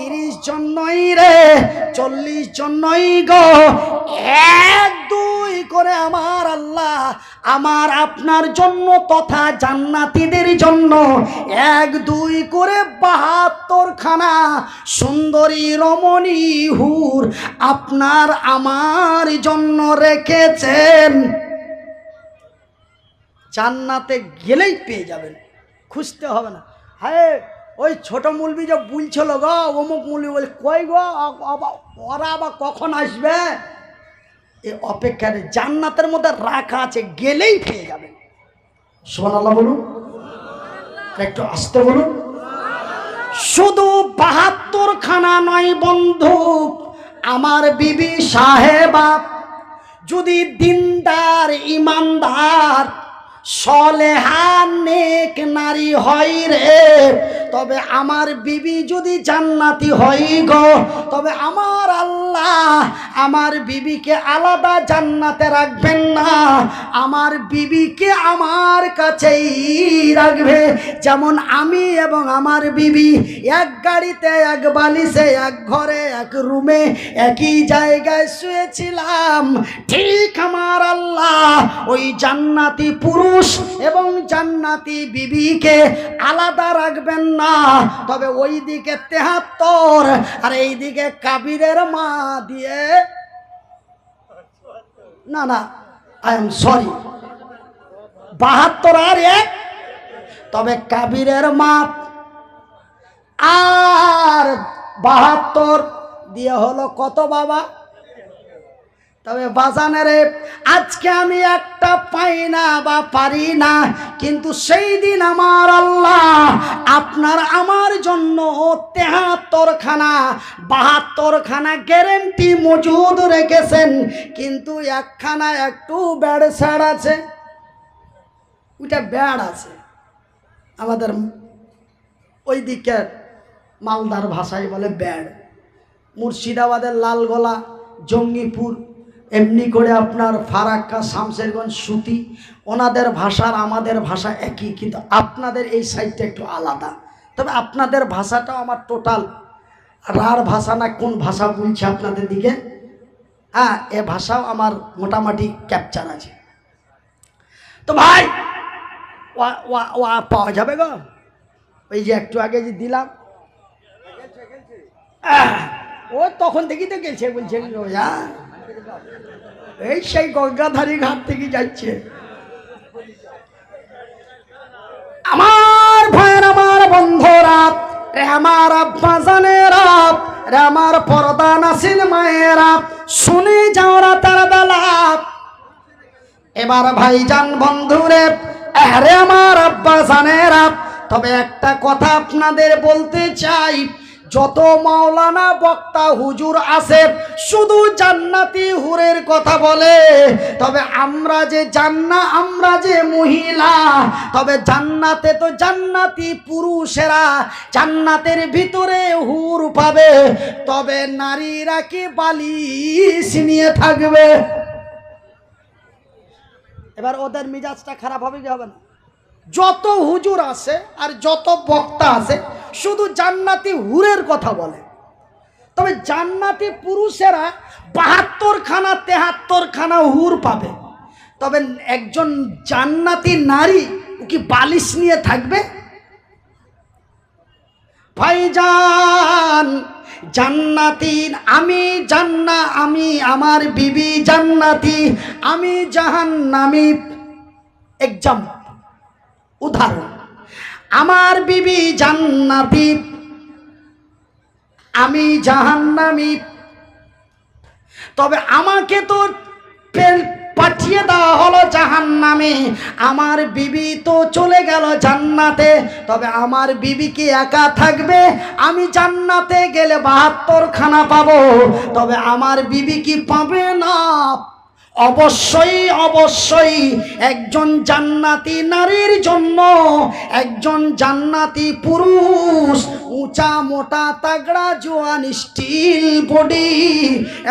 তিরিশ জন নই রে, চল্লিশ জন নই গো। এক, দুই করে আমার আল্লাহ, আমার আপনার জন্য তথা জান্নাতীদের জন্য এক, দুই করে বাহাত্তর খানা সুন্দরী রমণী হুর আপনার আমার জন্য রেখেছেন। জান্নাতে গেলেই পেয়ে যাবেন, খুঁজতে হবে না। হ্যাঁ ওই ছোট মুলবি যে বলছিল গো, অমুক মুলবি বলে, কই গো ওরা আবার কখন আসবে? এ অপেক্ষার জান্নাতের মধ্যে রাখা আছে, গেলেই পেয়ে সোমান আল্লাহ বলুন। একটু আসতে বলুন। শুধু বাহাত্তর খানা নয় বন্ধু, আমার বিবি সাহেবা, যদি দিনদার, ইমানদার সলেহান নেক নারী হয় রে। তবে আমার বিবি যদি জান্নাতি হয় গো, তবে আমার আল্লাহ আমার বিবিকে আলাদা জান্নাতে রাখবেন না। আমার বিবিকে আমার কাছেই রাখবে। যেমন আমি এবং আমার বিবি এক গাড়িতে, এক বালিশে, এক ঘরে, এক রুমে, একই জায়গায় শুয়েছিলাম। ঠিক আমার আল্লাহ ওই জান্নাতি পুরুষ এবং জান্নাতি বিবিকে আলাদা রাখবেন না। তবে ওই দিকে তেহাত্তর, আর এই দিকে কাবিরের মা দিয়ে না না আই এম সরি বাহাত্তর আর এক, তবে কাবিরের মাপ আর বাহাত্তর দিয়ে হলো কত বাবা? তবে বাজানের আজকে আমি একটা পাই না বা পারি না, কিন্তু সেই দিন আমার আল্লাহ আপনার আমার জন্য তেহাত্তরখানা, বাহাত্তরখানা গ্যারেন্টি মজুদ রেখেছেন, কিন্তু একখানা একটু ব্যাড স্যাড আছে। ওইটা ব্যাড আছে। আমাদের ওই দিকের মালদার ভাষায় বলে ব্যাড। মুর্শিদাবাদের লালগোলা, জঙ্গিপুর এমনি করে আপনার ফারাক্কা, শামসেরগঞ্জ, সুতি, ওনাদের ভাষার আমাদের ভাষা একই, কিন্তু আপনাদের এই সাইডটা একটু আলাদা। তবে আপনাদের ভাষাটাও আমার টোটাল রার ভাষা না, কোন ভাষা বলছে আপনাদের দিকে? হ্যাঁ এ ভাষাও আমার মোটামুটি ক্যাপচার আছে। তো ভাই, ওয়া ওয়া ওয়া পাওয়া যাবে গো। ওই যে একটু আগে যে দিলাম। ও তখন থেকেই তো গেছে বলছে রোজা এই সেই গঙ্গাধারী ঘাট থেকে যাচ্ছে। আমার ভাইয়ের আমার বন্ধুরা রে আমার আব্বা জানেরা রে আমার পর্দা নাসিন মায়েরা শুনে যাও রাতের বেলা। এবার ভাইজান বন্ধুরে আরে আমার আব্বা জানেরা তবে একটা কথা আপনাদের বলতে চাই যত মাওলানা বক্তা হুজুর আছে, শুধু জান্নাতি হুরের কথা বলে। তবে আমরা যে জান্না, আমরা যে মহিলা, তবে জান্নাতে তো জান্নাতি পুরুষেরা জান্নাতের ভিতরে হুর পাবে, তবে নারীরা কি বালিশ নিয়ে থাকবে? এবার ওদের মিজাজটা খারাপ হবে কি হবে না? যত হুজুর আছে আর যত বক্তা আছে, শুধু জান্নাতি হুরের কথা বলে। তবে জান্নাতি পুরুষেরা বাহাত্তর খানা তেহাত্তর খানা হুর পাবে। তবে একজন জান্নাতি নারী, ও কি বালিশ নিয়ে থাকবে? ভাইজান, জান্নাতি, আমি জান্না, আমি আমার বিবি জান্নাতি, আমি জাহান্নামি। এক্সাম উদাহরণ। আমার বিবি জান্নাতি, আমি জাহান্নামি। তবে আমাকে তো পাঠিয়ে দেওয়া হলো জাহান্নামে। আমার বিবি তো চলে গেল জান্নাতে। তবে আমার বিবি কি একা থাকবে? আমি জান্নাতে গেলে বাহাত্তর খানা পাবো। তবে আমার বিবি কি পাবে না? অবশ্যই অবশ্যই একজন জান্নাতি নারীর জন্য একজন জান্নাতি পুরুষ, উঁচা, মোটা, তাগড়া, জোয়ান, স্টিল বডি,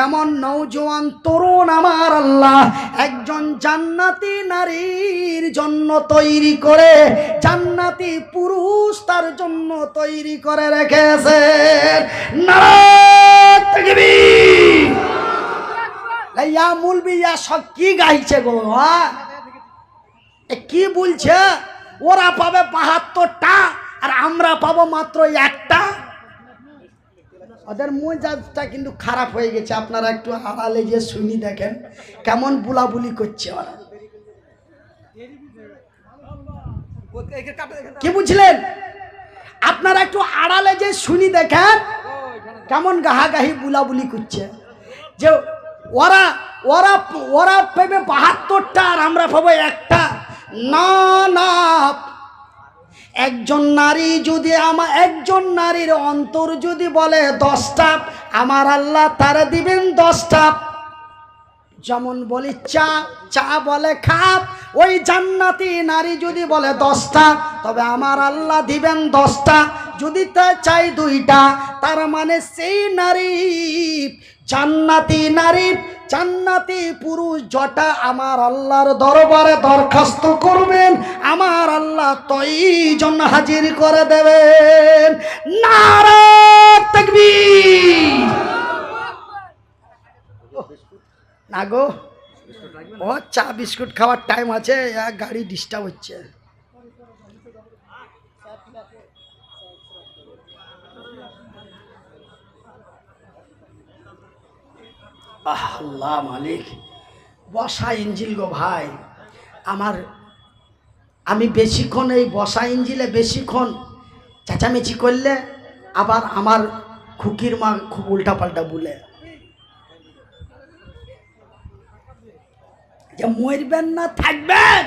এমন নৌজোয়ান তরুণ আমার আল্লাহ। একজন জান্নাতি নারীর জন্য তৈরি করে, জান্নাতি পুরুষ তার জন্য তৈরি করে রেখেছে এই ইয়া মুলবি, ইয়া সব কি গাইছে গো এ কি বলছে? ওরা পাবে বাহাত্তরটা, আর আমরা পাবো মাত্র একটা। ওদের মেজাজটা কিন্তু খারাপ হয়ে গেছে, আপনারা একটু আড়ালে যে শুনি দেখেন, কেমন বুলাবুলি করছে ওরা। কি বুঝলেন? আপনারা একটু আড়ালে যে শুনি দেখেন, কেমন গাহাগাহি বুলাবুলি করছে। যে ওরা ওরা ওরা পাবে বাহাত্তরটা আর আমরা পাবো একটা। না একজন নারী যদি আমার একজন নারীর অন্তর যদি বলে দশটা, আমার আল্লাহ তারা দিবেন দশটা। যেমন বলি চা চা বলে খাপ ওই জান্নাতি নারী যদি বলে দশটা, তবে আমার আল্লাহ দিবেন দশটা। যদি তা চাই দুইটা, তার মানে সেই নারী জান্নাতি নারী, জান্নাতি পুরুষ জটা আমার আল্লাহর দরবারে দরখাস্ত করবেন, আমার আল্লাহ তই জন্য হাজির করে দেবেন। নারা না গো, ও চা বিস্কুট খাওয়ার টাইম আছে গাড়ি ডিস্টার্ব হচ্ছে। আল্লাহ মালিক, বসা ইঞ্জিল গো ভাই। আমার, আমি বেশিক্ষণ এই বসা ইঞ্জিলে বেশিক্ষণ চেঁচামেচি করলে আবার আমার খুকির মা খুব উল্টাপাল্টা বলে। যে মরবেন না, থাকবেন!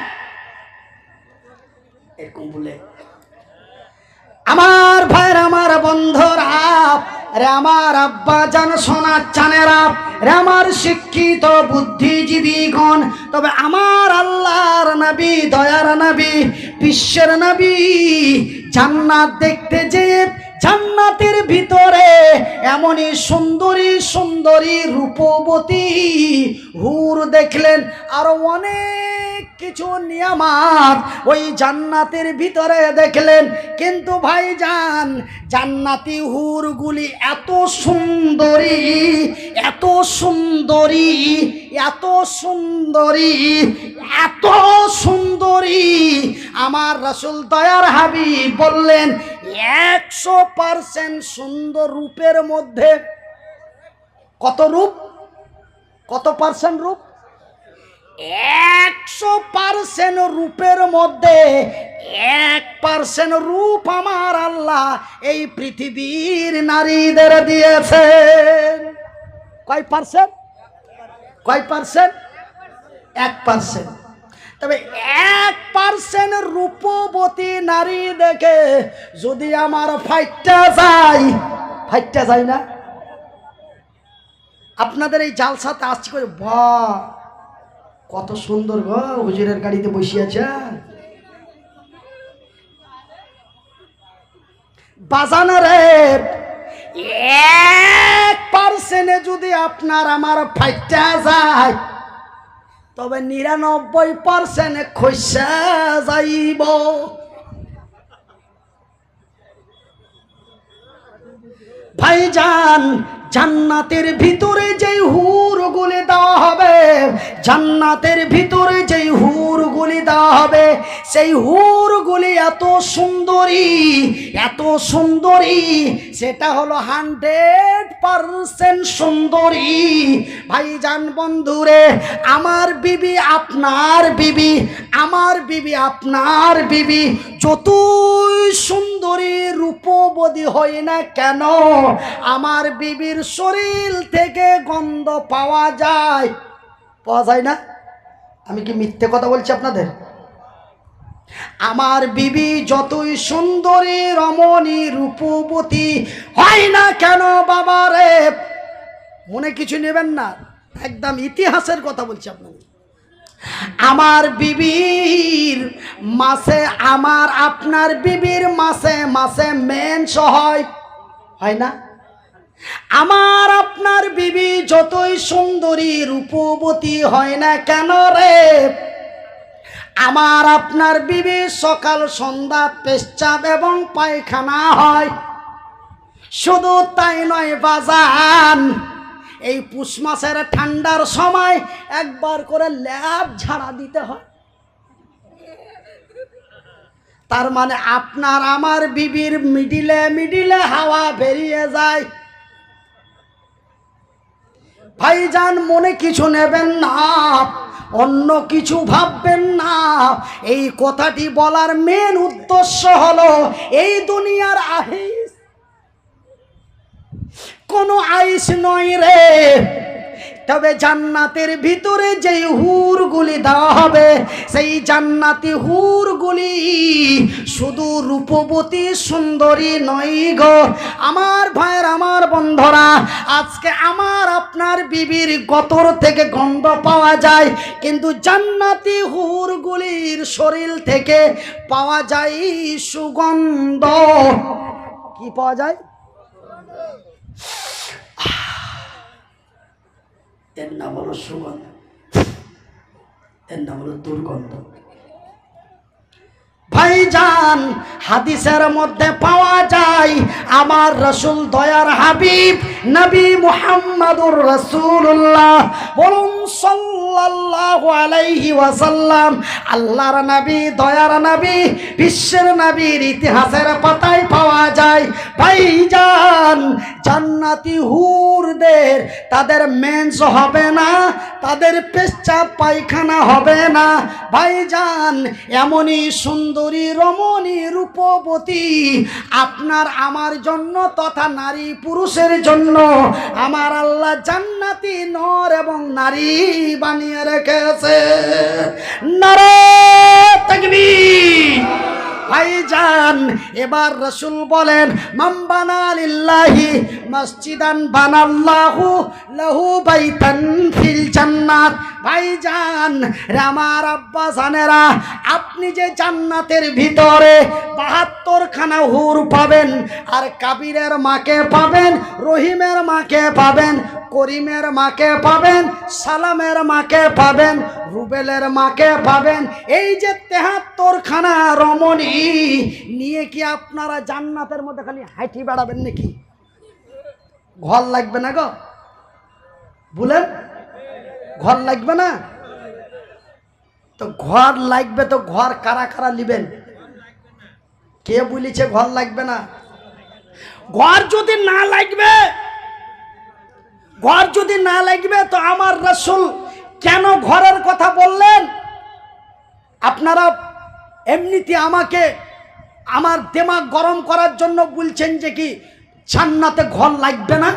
এরকম বলে। আমার ভাইয়ের, আমার বন্ধুরা, রে আমার আব্বা জান সোনার চানেরা, রে আমার শিক্ষিত বুদ্ধিজীবীগণ, তবে আমার আল্লাহর নবী, দয়ার নবী, বিশ্বের নবী, জান্নাত দেখতে যে জান্নাতের ভিতরে এমনই সুন্দরী সুন্দরী রূপবতী হুর দেখলেন, আরও অনেক কিছু নিয়ামাত ওই জান্নাতের ভিতরে দেখলেন। কিন্তু ভাইজান, জান্নাতি হুরগুলি এত সুন্দরী এত সুন্দরী এত সুন্দরী এত সুন্দরী। আমার রসুল দয়ার হাবি বললেন, একশো পার্সেন্ট সুন্দর রূপের মধ্যে কত রূপ? কত পার্সেন্ট রূপ? একশো পার্সেন্ট রূপের মধ্যে এক পার্সেন্ট রূপ আমার আল্লাহ এই পৃথিবীর নারীদের দিয়েছেন। কয় পার্সেন্ট? কয় পার্সেন্ট? এক পার্সেন্ট। তবে এক পার্সেন্ট রূপবতী নারী দেখে যদি আমার ফাইটটা যায় ফাইটটা যায় না? আপনাদের এই জালসাতে আসছি করে বা কত সুন্দর গো, হুজুরের গাড়িতে বসিয়েছে। বাজানো রে, এক পার্সেন্টে যদি আপনার আমার ফাইটটা যায়, তবে নিরানব্বই পার্সেন্ট খসা যাইব। ভাইজান জান্নাতের ভিতরে যেই হুরগুলি দেওয়া হবে, জান্নাতের ভিতরে যেই হুরগুলি দেওয়া হবে, সেই হুরগুলি এত সুন্দরী এত সুন্দরী সেটা হলো হান্ড্রেড পারসেন্ট সুন্দরী। ভাইজান বন্ধুরে, আমার বিবি আপনার বিবি, আমার বিবি আপনার বিবি। যতই সুন্দরী রূপবতী হয় না কেন, আমার বিবির শরীর থেকে গন্ধ পাওয়া যায়। পাওয়া যায় না? আমি কি মিথ্যে কথা বলছি আপনাদের? আমার বিবি যতই সুন্দরী, রমণী, রূপবতী, হয় না কেন বাবা রে? মনে কিছু নেবেন না? একদম ইতিহাসের কথা বলছি আপনাদের। আমার বিবির মাসে, আমার আপনার বিবির মাসে মাসে মেন্স হয় হয় না? আমার আপনার বিবি যতই সুন্দরী, রূপবতী হয় না কেন রে? আমার আপনার বিবি সকাল, সন্ধ্যা পেশাব এবং পায়খানা হয়। শুধু তাই নয়, বাজান, এই পুষ মাসের ঠান্ডার সময় একবার করে ল্যাব ঝাড়া দিতে হয়। তার মানে আপনার আমার বিবির মিডিলে মিডিলে হাওয়া বেরিয়ে যায়। ভাইজান মনে কিছু নেবেন না। অন্য কিছু ভাববেন না। এই কথাটি বলার মেন উদ্দেশ্য হলো, এই দুনিয়ার আহিস। কোনো আইস নয় রে। তবে জান্নাতের ভিতরে যেই হুরগুলি দেওয়া হবে, সেই জান্নাতি হুরগুলি শুধু রূপবতী সুন্দরী নয় গো। আমার ভাইয়ের, আমার বন্ধরা, আজকে আমার আপনার বিবির গতর থেকে গন্ধ পাওয়া যায়, কিন্তু জান্নাতি হুরগুলির শরীর থেকে পাওয়া যায় সুগন্ধ। কি পাওয়া যায়? এর নাম হলো সুগন্ধ। এর নাম হলো দুর্গন্ধ। ভাইজান হাদিসের মধ্যে পাওয়া যায়, আমার রসুল দয়ার হাবিব নবী মুহাম্মাদুর রসুল্লাহ বলুন সাল্লাল্লাহু আলাইহি ওয়াসাল্লাম, আল্লাহর নবী, দয়ার নবী, বিশ্বের নবীর ইতিহাসের পাতায় পাওয়া যায়। ভাইজান, জান্নাতি হুরদের তাদের মেন্স হবে না, তাদের পেশাব পায়খানা হবে না। ভাইজান, এমনই সুন্দরী রমণী রূপবতী আপনার আমার জন্য তথা নারী পুরুষের জন্য আমার আল্লাহ জান্নাতি নর এবং নারী বানিয়ে রেখেছে। নারে ভাইজান, এবার রসুল বলেন মাম্বানা লিল্লাহি মসজিদান বানাল্লাহু লাহু বাইতান ফিল জান্নাত। ভাইজান রামার আব্বা জানেরা, আপনি যে জান্নাতের ভিতরে বাহাত্তর খানা হুর পাবেন, আর কাবিরের মাকে পাবেন, রহিমের মাকে পাবেন, করিমের মাকে পাবেন, সালামের মাকে পাবেন, রুবেলের মাকে পাবেন, এই যে তেহাত্তর খানা রমণী, নিয়ে কি আপনারা জান্নাতের মধ্যে খালি হাঁটি বেড়াবেন নাকি? ঘর লাগবে না গো? বলেন? ঘর লাগবে না? তো ঘর লাগবে তো ঘর কারা কারা নিবেন? কে বলেছে ঘর লাগবে না? ঘর যদি না লাগবে, ঘর যদি না লাগবে তো আমার রসুল কেন ঘরের কথা বললেন? আপনারা এমনিতে আমাকে আমার দেমাগ গরম করার জন্য বলছেন যে কি ছান্নাতে ঘর লাগবে না?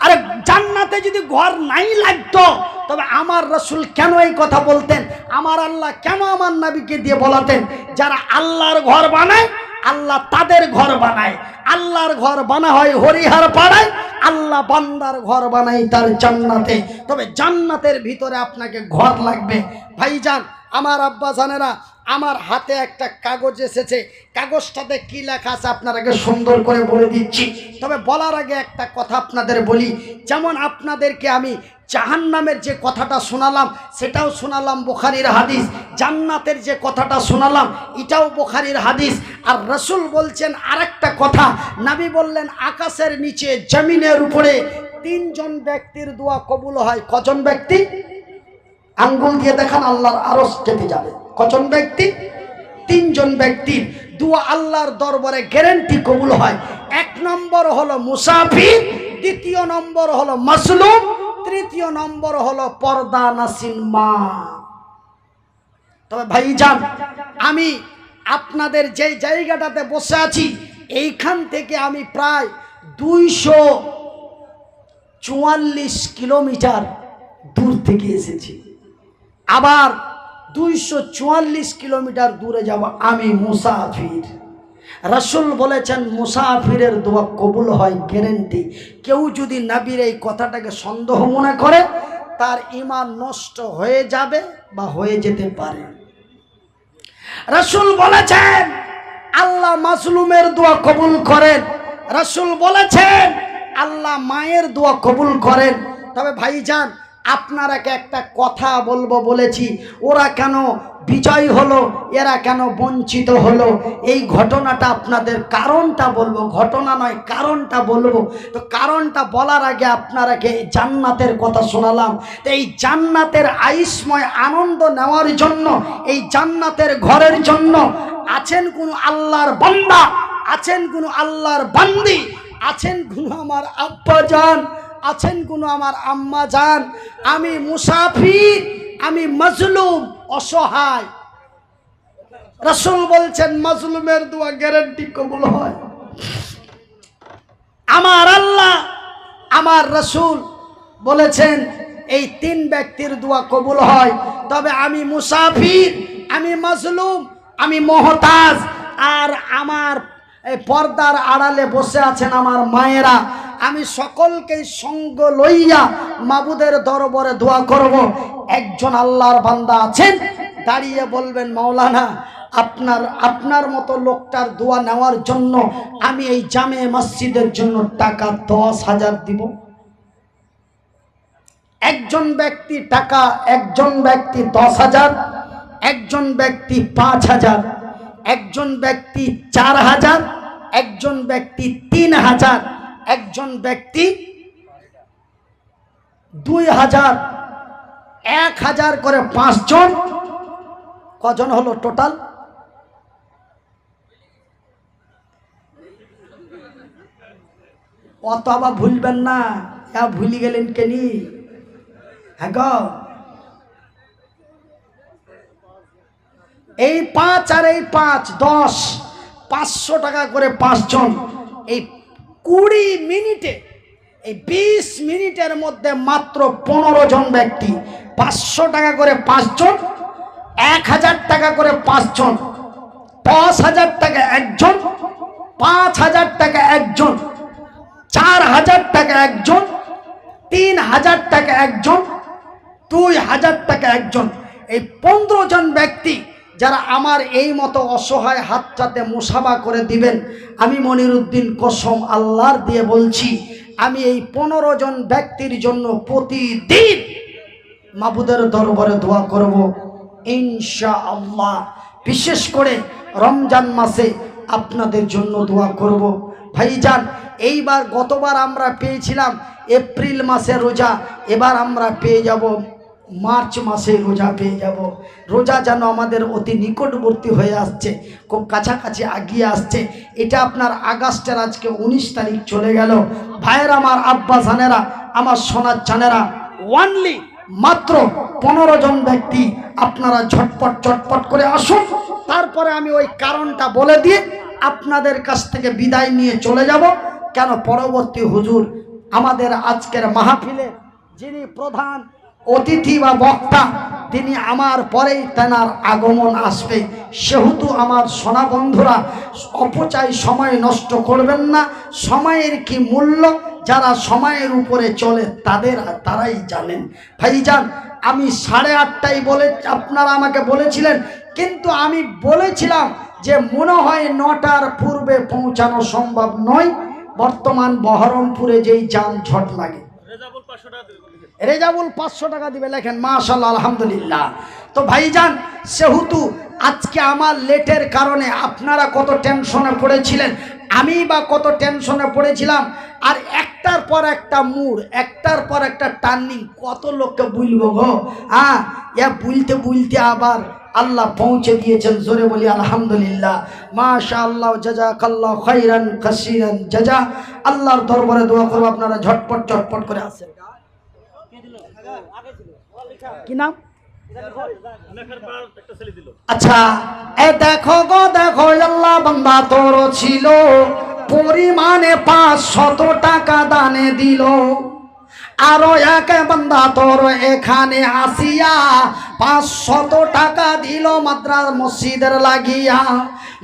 আরে জান্নাতে যদি ঘর নাই লাগতো, তবে আমার রসুল কেন এই কথা বলতেন? আমার আল্লাহ কেন আমার নাবিকে দিয়ে বলাতেন? যারা আল্লাহর ঘর বানায়, আল্লাহ তাদের ঘর বানায়। আল্লাহর ঘর বানা হয় হরিহার পাড়ায়, আল্লাহ বান্দার ঘর বানাই তার জান্নাতে। তবে জান্নাতের ভিতরে আপনাকে ঘর লাগবে। ভাইজান, আমার আব্বা জানেরা আমার হাতে একটা কাগজ এসেছে। কাগজটাতে কি লেখা আছে আপনারাকে সুন্দর করে বলে দিচ্ছি। তবে বলার আগে একটা কথা আপনাদের বলি। যেমন আপনাদেরকে আমি জাহান নামের যে কথাটা শোনালাম, সেটাও শোনালাম বোখারির হাদিস। জান্নাতের যে কথাটা শোনালাম, এটাও বোখারির হাদিস। আর রসুল বলছেন আরেকটা কথা। নাবি বললেন, আকাশের নিচে, জমিনের উপরে তিনজন ব্যক্তির দোয়া কবুল হয়। কজন ব্যক্তি? আঙ্গুল দিয়ে দেখান, আল্লাহর আরস কেটে যাবে। কজন ব্যক্তি? তিনজন ব্যক্তির। দুয়া আল্লাহর দরবারে গ্যারেন্টি কবুল হয়। এক নম্বর হলো মুসাফির, দ্বিতীয় নম্বর হলো মাসলুম, তৃতীয় নম্বর হলো পর্দা নাসিন মা। তবে ভাই যান আমি আপনাদের যে জায়গাটাতে বসে আছি, এইখান থেকে আমি প্রায় দুইশো চুয়াল্লিশ কিলোমিটার দূর থেকে এসেছি। আবার দুইশো চুয়াল্লিশ কিলোমিটার দূরে যাব আমি মুসাফির। রাসুল বলেছেন, মুসাফিরের দোয়া কবুল হয় গ্যারেন্টি কেউ যদি নাবির এই কথাটাকে সন্দেহ মনে করে, তার ইমান নষ্ট হয়ে যাবে বা হয়ে যেতে পারে। রাসুল বলেছেন, আল্লাহ মাসলুমের দোয়া কবুল করেন। রাসুল বলেছেন, আল্লাহ মায়ের দোয়া কবুল করেন। তবে ভাইজান আপনারাকে একটা কথা বলব বলেছি, ওরা কেন বিজয় হলো, এরা কেন বঞ্চিত হলো? এই ঘটনাটা আপনাদের কারণটা বলব, ঘটনা নয়, কারণটা বলব। তো কারণটা বলার আগে আপনারাকে এই জান্নাতের কথা শোনালাম। তো এই জান্নাতের আয়ুষ্ময় আনন্দ নেওয়ার জন্য, এই জান্নাতের ঘরের জন্য আছেন কোনো আল্লাহর বান্দা, আছেন কোনো আল্লাহর বান্দি, আছেন কোনো আমার আব্বা যান আছেন কোনো আমার আম্মা যান আমি মুসাফির, আমি মজলুম, অসহায়। রসুল বলছেন, মজলুমের দোয়া গ্যারান্টি কবুল হয়। আমার আল্লাহ, আমার রসুল বলেছেন, এই তিন ব্যক্তির দোয়া কবুল হয়। তবে আমি মুসাফির, আমি মজলুম, আমি মহতাজ। আর আমার পর্দার আড়ালে বসে আছেন আমার মায়েরা। আমি সকলকে সঙ্গ লইয়া মাবুদের দরবারে দোয়া করব। একজন আল্লাহর বান্দা আছেন, দাঁড়িয়ে বলবেন, মাওলানা, আপনার আপনার মতো লোকটার দোয়া নেওয়ার জন্য আমি এই জামে মসজিদের জন্য টাকা দশ হাজার দিব। একজন ব্যক্তি টাকা, একজন ব্যক্তি দশ হাজার, একজন ব্যক্তি পাঁচ হাজার, একজন ব্যক্তি চার হাজার, একজন ব্যক্তি তিন হাজার একজন ব্যক্তি দুই হাজার, এক হাজার করে পাঁচজন, কজন হলো টোটাল? অত আবার ভুলবেন না যা ভুলি গেলেন কেনি? হ্যাঁ এই পাঁচ আর এই পাঁচ, দশ, পাঁচশো টাকা করে পাঁচজন, এই কুড়ি মিনিটে, এই বিশ মিনিটের মধ্যে মাত্র পনেরো জন ব্যক্তি, পাঁচশো টাকা করে পাঁচজন, এক হাজার টাকা করে পাঁচজন, দশ হাজার টাকা একজন, পাঁচ হাজার টাকা একজন, চার হাজার টাকা একজন, তিন হাজার টাকা একজন, দুই হাজার টাকা একজন, এই পনেরো জন ব্যক্তি যারা আমার এই মতো অসহায় হাতটাতে মোসাবা করে দিবেন, আমি মনিরুদ্দিন কসম আল্লাহর দিয়ে বলছি, আমি এই পনেরো জন ব্যক্তির জন্য প্রতিদিন মাবুদের দরবারে দোয়া করব। ইনশা আল্লাহ বিশেষ করে রমজান মাসে আপনাদের জন্য দোয়া করব। ভাইজান, এইবার গতবার আমরা পেয়েছিলাম এপ্রিল মাসে রোজা, এবার আমরা পেয়ে যাব মার্চ মাসে রোজা পেয়ে যাব। রোজা যেন আমাদের অতি নিকটবর্তী হয়ে আসছে, খুব কাছাকাছি আগিয়ে আসছে। এটা আপনার আগস্টের আজকে উনিশ তারিখ চলে গেল। ভাইয়ের, আমার আব্বা জানেরা, আমার সোনার জানেরা ওয়ানলি মাত্র পনেরো জন ব্যক্তি আপনারা ঝটপট, চটপট করে আসুন। তারপরে আমি ওই কারণটা বলে দিয়ে আপনাদের কাছ থেকে বিদায় নিয়ে চলে যাব। কেন? পরবর্তী হুজুর আমাদের আজকের মাহফিলে যিনি প্রধান অতিথি বা বক্তা, তিনি আমার পরেই তেনার আগমন আসবে। সেহেতু আমার সোনা বন্ধুরা, অপচয় সময় নষ্ট করবেন না। সময়ের কি মূল্য? যারা সময়ের উপরে চলে, তাদের তারাই জানেন। ভাইজান, আমি সাড়ে আটটায় বলে, আপনারা আমাকে বলেছিলেন, কিন্তু আমি বলেছিলাম যে মনে হয় নটার পূর্বে পৌঁছানো সম্ভব নয়। বর্তমান বহরমপুরে যেই যানজট লাগে রেজাবুল পাঁচশো টাকা দিবে লেখেন মাশাল্লাহ আলহামদুলিল্লাহ। তো ভাইজান, সেহেতু আজকে আমার লেটের কারণে আপনারা কত টেনশনে পড়েছিলেন, আমি বা কত টেনশনে পড়েছিলাম, আর একটার পর একটা মুড়, একটার পর একটা টার্নিং, কত লোককে বুলবো গো? হ্যাঁ ইয়া বুলতে বুলতে আবার আল্লাহ পৌঁছে দিয়েছেন, জোরে বলি আলহামদুলিল্লাহ। মাশা আল্লাহ জাজা কাল্লাহ খৈরান কাসিরান জাজা। আল্লাহর দরবারে দোয়া করব, আপনারা ঝটপট, চটপট করে আসেন। কি নাম? আচ্ছা এ দেখো গো, দেখো, আল্লাহ বান্দা তোর ছিল। পরিমাণে পাঁচ শত টাকা দানে দিল। আরও এক বান্দা তোর এখানে আসিয়া পাঁচশত টাকা দিল মাদ্রাস মসজিদের লাগিয়া।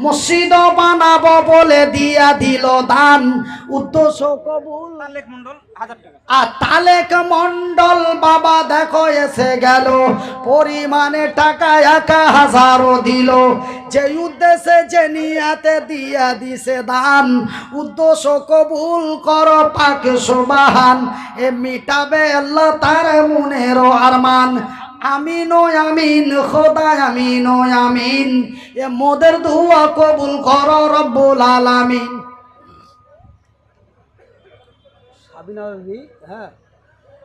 মসজিদ বানাবো বলে দিয়া দিল দান। উদ্দেশ্য কবুল। আর তালেক মন্ডল বাবা দেখো এসে গেল, পরিমাণে টাকা এক হাজারও দিল। যে উদ্দেশ্যে যে নিয়াতে দিয়া দিছে দান, উদ্দেশ্য কবুল কর পাকে সুবাহান। এ মিটাবে আল্লাহ তার মনের আরমান। আমিন ও আমিন, খোদা আমিন ও আমিন। এ মোদের দুয়া কবুল কর রব্বুল আলামিন। সাবিনা বিবি হ্যাঁ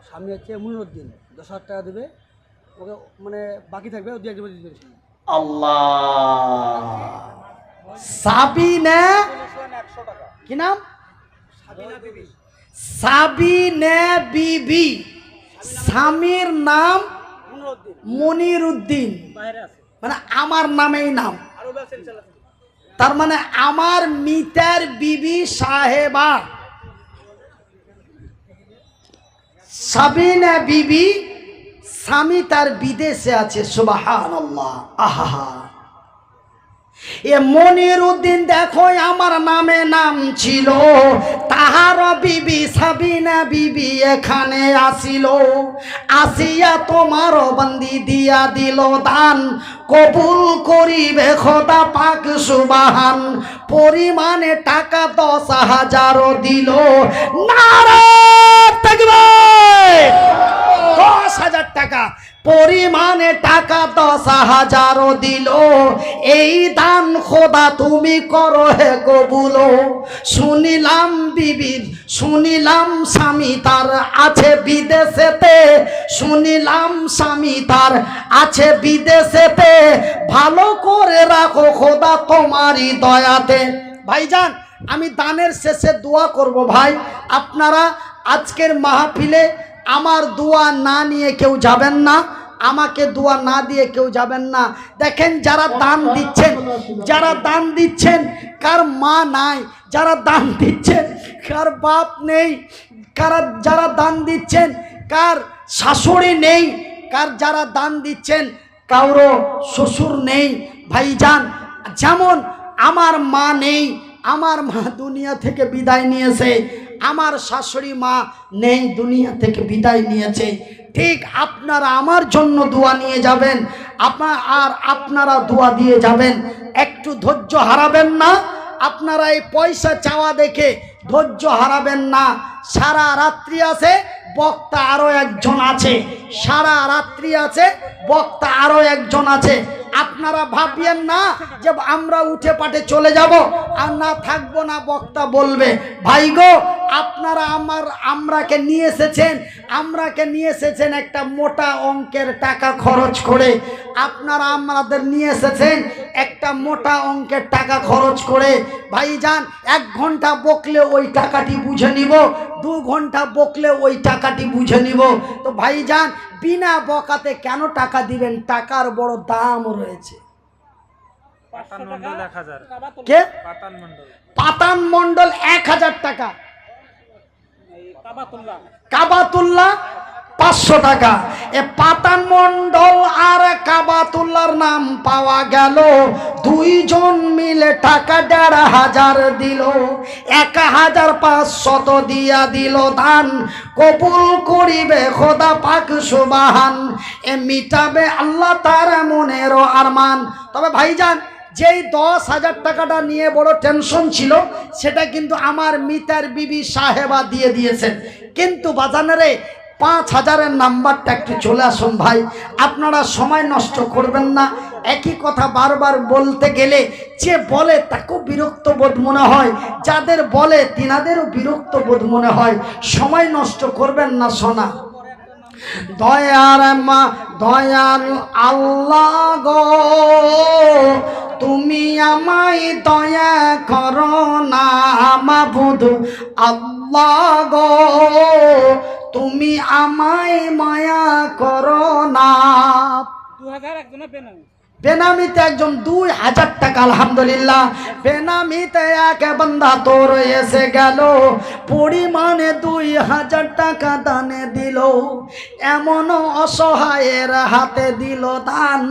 স্বামী হচ্ছে মুনুদ্দিন দশ হাজার টাকা দেবে ওকে মানে বাকি থাকবে দু এক দেবে দিতে আল্লাহ। সাবিনে কি নাম? সাবিনে বিবি। স্বামীর নাম মনির উদ্দিন মানে আমার নামেই নাম। তার মানে আমার মিতার বিবি সাহেবা। সাবিনা বিবি স্বামী তার বিদেশে আছে সুবাহান আহা এ মনির উদ্দিন দেখো, আমার নামে নাম ছিল। তাহার বিবি সাবিনা বিবি এখানে আসিল। আসিয়া তোমার বন্দি দিয়া দিল দান। কবুল করিবে খোদা পাক সুবাহান। পরিমাণে টাকা দশ হাজারও দিল। নারে দশ হাজার টাকা। পরিমাণে টাকা দশ হাজারও দিল। এই দান খোদা তুমি করো হে কবুলো। শুনিলাম বিবির শুনিলাম স্বামী তার আছে বিদেশেতে। শুনিলাম স্বামী তার আছে বিদেশেতে। ভালো করে রাখো খোদা তোমারই দয়াতে। ভাইজান, আমি দানের শেষে দোয়া করব ভাই। আপনারা আজকের মাহফিলে আমার দোয়া না নিয়ে কেউ যাবেন না, আমাকে দোয়া না দিয়ে কেউ যাবেন না। দেখেন যারা দান দিচ্ছেন, যারা দান দিচ্ছেন, কার মা নাই, যারা দান দিচ্ছেন, কার বাপ নেই, কারা যারা দান দিচ্ছেন, কার শাশুড়ি নেই, কার যারা দান দিচ্ছেন, কারও শ্বশুর নেই, ভাইজান, যেমন আমার মা নেই, আমার মা দুনিয়া থেকে বিদায় নিয়েছে আমার শাশুড়ি মা নেই, দুনিয়া থেকে বিদায় নিয়েছে। ঠিক আপনারা আমার জন্য দোয়া নিয়ে যাবেন। আপনার আর আপনারা দোয়া দিয়ে যাবেন। একটু ধৈর্য হারাবেন না। আপনারা এই পয়সা চাওয়া দেখে ধৈর্য হারাবেন না। সারা রাত্রি আছে, বক্তা আরও একজন আছে। সারা রাত্রি আছে, বক্তা আরও একজন আছে। আপনারা ভাবিয়েন না যে আমরা উঠে পাঠে চলে যাব আর না থাকব না বক্তা বলবে। ভাই গো, আপনারা আমার, আমরাকে নিয়ে এসেছেন, আমরাকে নিয়ে এসেছেন একটা মোটা অঙ্কের টাকা খরচ করে। আপনারা আমাদের নিয়ে এসেছেন একটা মোটা অঙ্কের টাকা খরচ করে। ভাই যান এক ঘণ্টা বকলে ওই টাকাটি বুঝে নিব, দু ঘণ্টা বকলে ওই টাকাটি বুঝে নিব। তো ভাইজান বিনা বকাতে কেন টাকা দিবেন? টাকার বড় দাম রয়েছে। পাতান মন্ডল এক হাজার। কে? পাতান মন্ডল এক হাজার টাকা। কাবাতুল্লাহ পাঁচশো টাকা। এ পাতান মন্ডল আর কাবাতুল্লার নাম পাওয়া গেল। দুইজন মিলে টাকা দেড় হাজার দিল। এক হাজার পাঁচশত দিয়া দিল দান। কবুল করিবে খোদা পাক সুবাহান। এ মিটাবে আল্লাহ তার মনেরও আরমান। তবে ভাইজান, যেই দশ হাজার টাকাটা নিয়ে বড় টেনশন ছিল, সেটা কিন্তু আমার মিতার বিবি সাহেবা দিয়ে দিয়েছেন। কিন্তু বাজানারে পাঁচ হাজারের নাম্বারটা একটু চলে আসুন ভাই। আপনারা সময় নষ্ট করবেন না। একই কথা বারবার বলতে গেলে যে বলে তাকেও বিরক্ত বোধ মনে হয়। যাদের বলে তিনাদেরও বিরক্ত বোধ মনে হয়। সময় নষ্ট করবেন না সোনা। দয়ার মা দয়াল আল্লাহ গো, তুমি আমায় দয়া করো না মাবুদ। আল্লাহ গো তুমি আমায় মায়া করো না। বেনামিতে একজন দুই হাজার টাকা, আলহামদুলিল্লাহ। বেনামিতে এক বান্দা তোর এসে গেল, পরিমাণে দুই হাজার টাকা দানে দিল। এমন অসহায়ের হাতে দিল দান।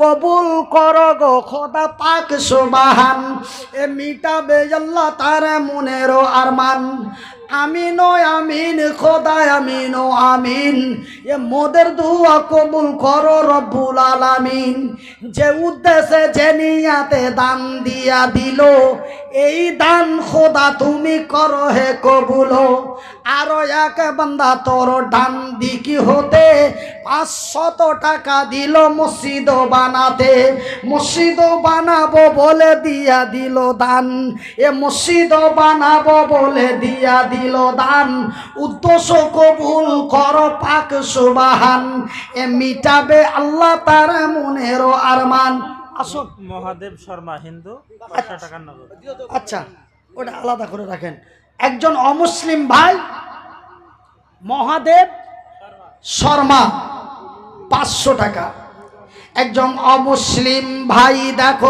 কবুল কর গো খোদা পাক সুবাহান। এ মিটাবে আল্লাহ তার মনেরও আরমান আমিন আমিন খোদা আমিন আমিন। এ মোদের দুয়া কবুল করো রব্বুল আলামিন। যে উদ্দেশ্যে, যে নিয়াতে দান দিয়া দিল, এই দান খোদা তুমি করো হে কবুল। আরও এক বান্দা তোর ডান দিকি হতে পাঁচশত টাকা দিল মসজিদ বানাতে। মসজিদ বানাবো বলে দিয়া দিল দান। এ মসজিদ বানাবো বলে দিয়া দিল দান। উদ্দেশ্য কবুল কর পাক সুবাহান। এ মিটাবে আল্লাহ তার মনেরও আরমান। আসুন মহাদেব শর্মা হিন্দু টাকার আচ্ছা ওটা আলাদা করে রাখেন। একজন অমুসলিম ভাই মহাদেব শর্মা পাঁচশো টাকা। একজন অমুসলিম ভাই দেখো।